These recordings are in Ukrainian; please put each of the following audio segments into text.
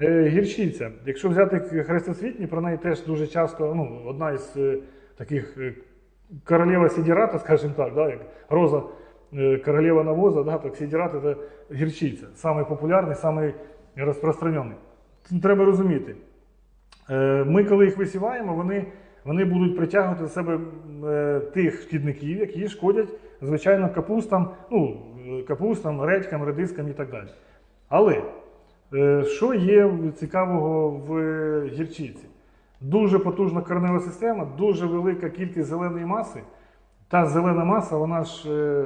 Е, Гірчиця. Якщо взяти хрестосвітні, про неї теж дуже часто ну, одна із е, таких е, королева сідірата, скажімо так, да, як роза королева навоза, да, так сідірат це гірчиця. Самий популярний, самий розпространений. Треба розуміти. Ми, коли їх висіваємо, вони, вони будуть притягувати до себе тих шкідників, які шкодять, звичайно, капустам, ну, капустам, редькам, редискам і так далі. Але що є цікавого в е, гірчиці? Дуже потужна коренева система, дуже велика кількість зеленої маси. Та зелена маса, вона ж е,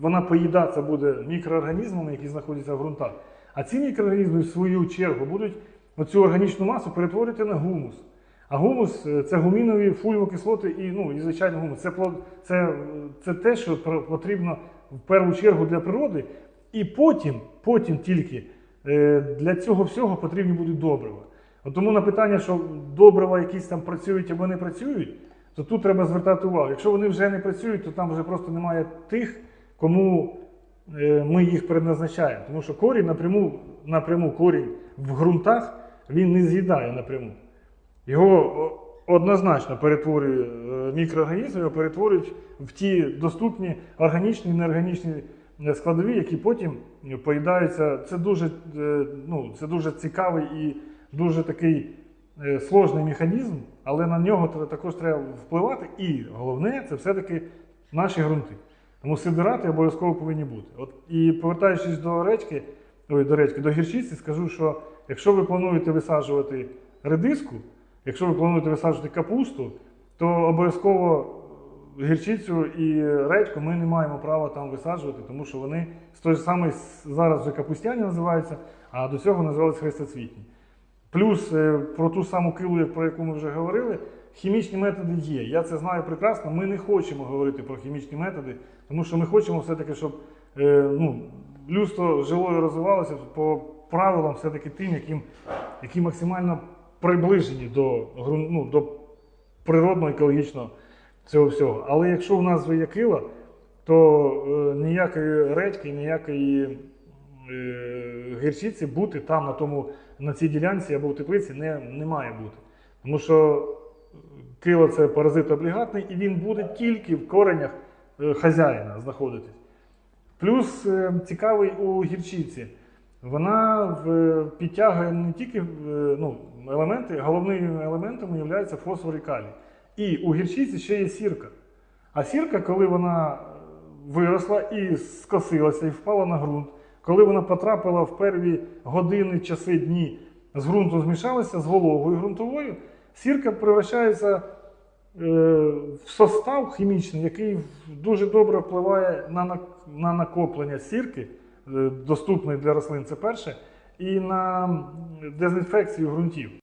вона поїдатися буде мікроорганізмами, які знаходяться в ґрунтах. А ці мікроорганізми, в свою чергу, будуть оцю органічну масу перетворити на гумус. А гумус е, це гумінові фульвокислоти і, ну, і звичайно гумус. Це, це, е, це те, що потрібно в першу чергу для природи. І потім, потім тільки е, для цього всього потрібні будуть добрива. От тому на питання, що добрива якісь там працюють або не працюють, то тут треба звертати увагу. Якщо вони вже не працюють, то там вже просто немає тих, кому е, ми їх предназначаємо. Тому що корінь напряму, напряму корінь в ґрунтах він не з'їдає напряму. Його однозначно перетворює е, мікроорганізми, його перетворюють в ті доступні органічні і неорганічні е, складові, які потім е, поїдаються. Це дуже, е, ну, це дуже цікавий і дуже такий е, сложний механізм, але на нього також треба впливати. І головне, це все-таки наші ґрунти. Тому сидирати обов'язково повинні бути. От, і повертаючись до речки, ой, до речки, до гірчиці, скажу, що якщо ви плануєте висаджувати редиску, якщо ви плануєте висаджувати капусту, то обов'язково гірчицю і редьку ми не маємо права там висаджувати, тому що вони з той же самий зараз вже капустяні називаються, а до цього називалися хрестоцвітні. Плюс е, про ту саму килу, про яку ми вже говорили, хімічні методи є. Я це знаю прекрасно. Ми не хочемо говорити про хімічні методи, тому що ми хочемо все-таки, щоб е, ну, людство жило і розвивалося по правилам, все-таки тим, яким, які максимально приближені до, ну, до природного екологічного цього всього. Але якщо в нас є кила, то е, ніякої редьки, ніякої е, гірчиці бути там на, тому, на цій ділянці або в теплиці не, не має бути. Тому що кило це паразит облігатний, і він буде тільки в коренях е, хазяїна знаходитись. Плюс цікавий у гірчиці. Вона підтягує не тільки ну, елементи, головними елементами є фосфор і калій. І у гірчиці ще є сірка. А сірка, коли вона е, виросла і скосилася, і впала на ґрунт, коли вона потрапила в перві години, часи, дні з ґрунту змішалася з вологою ґрунтовою, сірка превращається е, в состав хімічний, який дуже добре впливає на, на, на накоплення сірки, е, доступної для рослин, це перше, і на дезінфекцію ґрунтів.